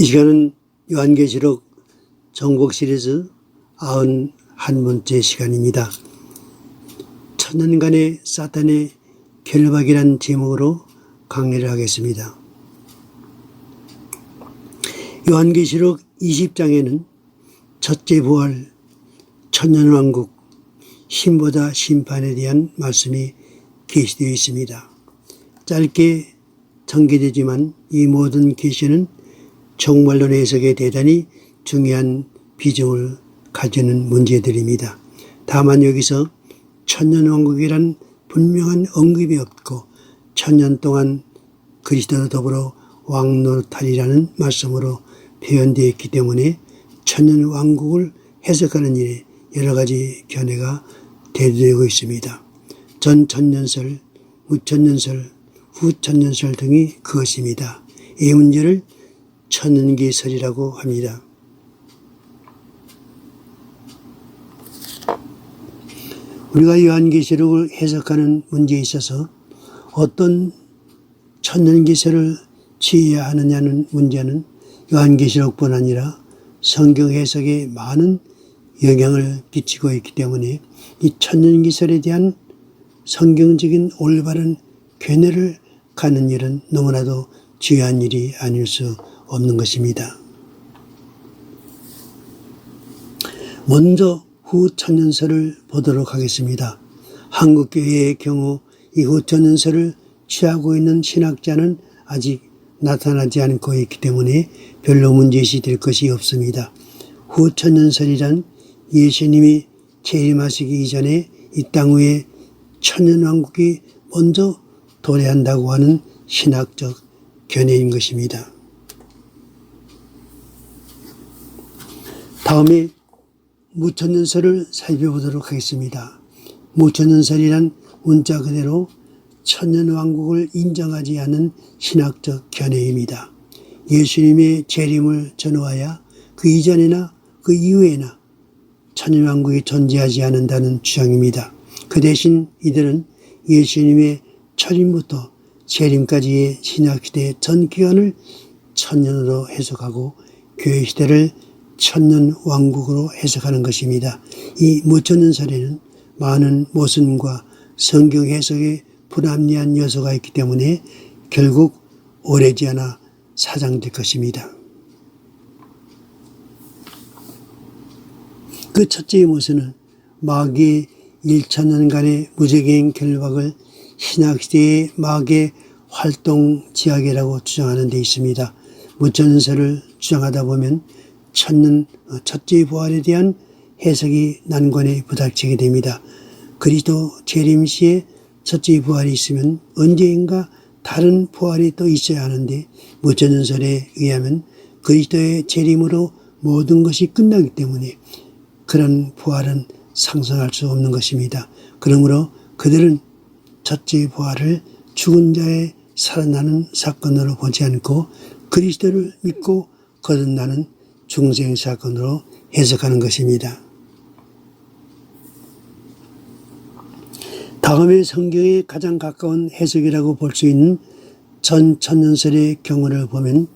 이 시간은 요한계시록 전국 시리즈 91번째 시간입니다. 천년간의 사탄의 결박이란 제목으로 강의를 하겠습니다. 요한계시록 20장에는 첫째 부활, 천년왕국, 신보다 심판에 대한 말씀이 게시되어 있습니다. 짧게 전개되지만 이 모든 계시는 종말론 해석에 대단히 중요한 비중을 가지는 문제들입니다. 다만 여기서 천년왕국이란 분명한 언급이 없고 천년 동안 그리스도와 더불어 왕노탈이라는 말씀으로 표현되어 있기 때문에 천년왕국을 해석하는 일에 여러 가지 견해가 대두되고 있습니다. 전 천년설, 무천년설, 후천년설 등이 그것입니다. 이 문제를 천년기설이라고 합니다. 우리가 요한계시록을 해석하는 문제에 있어서 어떤 천년기설을 취해야 하느냐는 문제는 요한계시록뿐 아니라 성경 해석에 많은 영향을 끼치고 있기 때문에 이 천년기설에 대한 성경적인 올바른 견해를 가는 일은 너무나도 중요한 일이 아닐 수 없는 것입니다. 먼저 후 천년설을 보도록 하겠습니다. 한국교회의 경우 이 후 천년설을 취하고 있는 신학자는 아직 나타나지 않고 있기 때문에 별로 문제시 될 것이 없습니다. 후 천년설이란 예수님이 재림하시기 이전에 이 땅 위에 천년왕국이 먼저 도래한다고 하는 신학적 견해인 것입니다. 다음에 무천년설을 살펴보도록 하겠습니다. 무천년설이란 문자 그대로 천년왕국을 인정하지 않는 신학적 견해입니다. 예수님의 재림을 전후하여 그 이전이나 그 이후에나 천년왕국이 존재하지 않는다는 주장입니다. 그 대신 이들은 예수님의 철임부터 재림까지의 신약시대 전 기간을 천년으로 해석하고 교회시대를 천년 왕국으로 해석하는 것입니다. 이 무천년 설에는 많은 모순과 성경 해석에 불합리한 요소가 있기 때문에 결국 오래지 않아 사장될 것입니다. 그 첫째의 모순은 마귀의 1천년간의 무적인 결박을 신학시대의 마귀의 활동 지하계라고 주장하는 데 있습니다. 무천년설을 주장하다 보면 찾는 첫째 부활에 대한 해석이 난관에 부닥치게 됩니다. 그리스도 재림 시에 첫째 부활이 있으면 언제인가 다른 부활이 또 있어야 하는데 무천년설에 의하면 그리스도의 재림으로 모든 것이 끝나기 때문에 그런 부활은 상상할 수 없는 것입니다. 그러므로 그들은 첫째 부활을 죽은 자의 살아나는 사건으로 보지 않고 그리스도를 믿고 거듭나는 중생 사건으로 해석하는 것입니다. 다음에 성경에 가장 가까운 해석이라고 볼 수 있는 전 천년설의 경우를 보면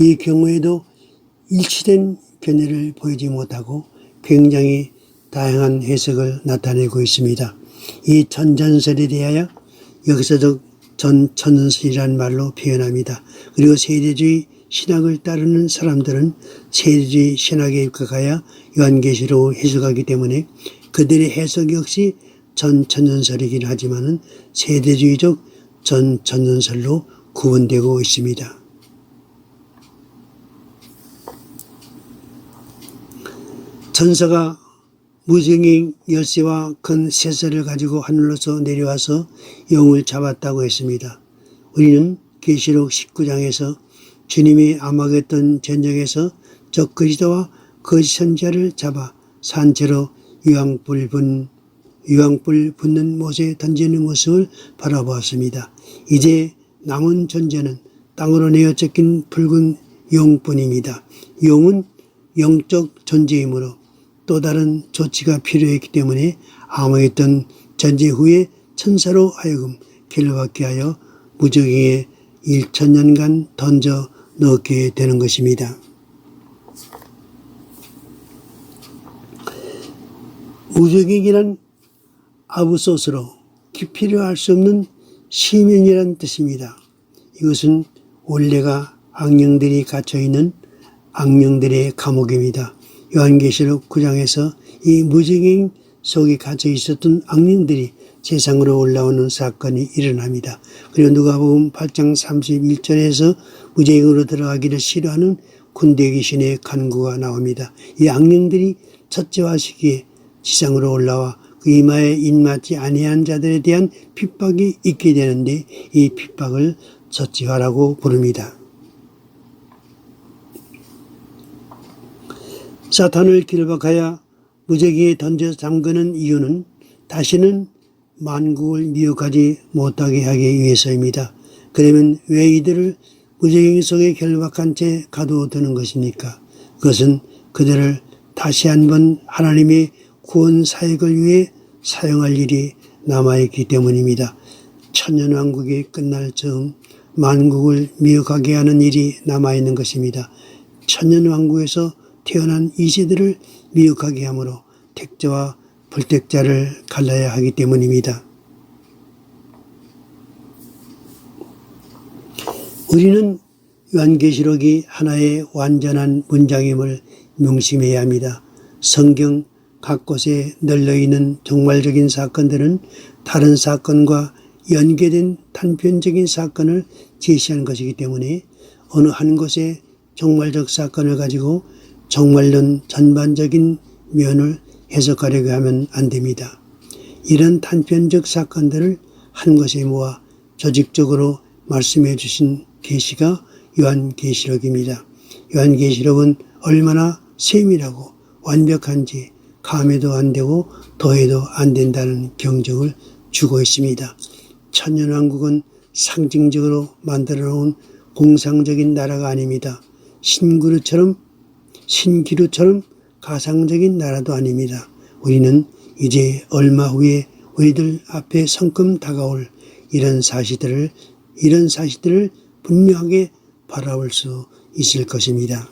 이 경우에도 일치된 견해를 보이지 못하고 굉장히 다양한 해석을 나타내고 있습니다. 이 전전설에 대하여 여기서도 전천연설이라는 말로 표현합니다. 그리고 세대주의 신학을 따르는 사람들은 세대주의 신학에 입각하여 요한계시로 해석하기 때문에 그들의 해석 역시 전천연설이긴 하지만은 세대주의적 전천연설로 구분되고 있습니다. 천사가 무증인 열쇠와 큰 쇠쇠를 가지고 하늘로서 내려와서 영을 잡았다고 했습니다. 우리는 계시록 19장에서 주님이 암흑했던 전쟁에서 적 그리스도와 그 선자를 잡아 산채로 유황불 분 유황불 붙는 못에 던지는 모습을 바라보았습니다. 이제 남은 존재는 땅으로 내어 쫓긴 붉은 용뿐입니다. 용은 영적 존재이므로 또 다른 조치가 필요했기 때문에 암호했던 전제 후에 천사로 하여금 길받게 하여 무적행에 1천년간 던져 넣게 되는 것입니다. 무적행이란 아부소스로 깊이를 알 수 없는 시면이란 뜻입니다. 이것은 원래가 악령들이 갇혀 있는 악령들의 감옥입니다. 요한계시록 9장에서 이 무적행 속에 갇혀 있었던 악령들이 세상으로 올라오는 사건이 일어납니다. 그리고 누가복음 8장 31절에서 무적행으로 들어가기를 싫어하는 군대 귀신의 간구가 나옵니다. 이 악령들이 첫째와 시기에 지상으로 올라와 그 이마에 인맞지 아니한 자들에 대한 핍박이 있게 되는데 이 핍박을 첫째화라고 부릅니다. 사탄을 길박하여 무지개에 던져 잠그는 이유는 다시는 만국을 미혹하지 못하게 하기 위해서입니다. 그러면 왜 이들을 무지개 속에 결박한 채 가둬두는 것입니까? 그것은 그들을 다시 한번 하나님의 구원 사역을 위해 사용할 일이 남아있기 때문입니다. 천년왕국이 끝날 즈음 만국을 미혹하게 하는 일이 남아있는 것입니다. 천년왕국에서 태어난 이 세대를 미혹하게 하므로 택자와 불택자를 갈라야 하기 때문입니다. 우리는 요한계시록이 하나의 완전한 문장임을 명심해야 합니다. 성경 각 곳에 널려 있는 종말적인 사건들은 다른 사건과 연계된 단편적인 사건을 제시한 것이기 때문에 어느 한 곳의 종말적 사건을 가지고 종말론 전반적인 면을 해석하려고 하면 안 됩니다. 이런 단편적 사건들을 한 곳에 모아 조직적으로 말씀해 주신 계시가 요한계시록입니다. 요한계시록은 얼마나 세밀하고 완벽한지 감해도 안 되고 더해도 안 된다는 경적을 주고 있습니다. 천년왕국은 상징적으로 만들어 놓은 공상적인 나라가 아닙니다. 신구루처럼 신기루처럼 가상적인 나라도 아닙니다. 우리는 이제 얼마 후에 우리들 앞에 성큼 다가올 이런 사실들을 이런 사실들을 분명하게 바라볼 수 있을 것입니다.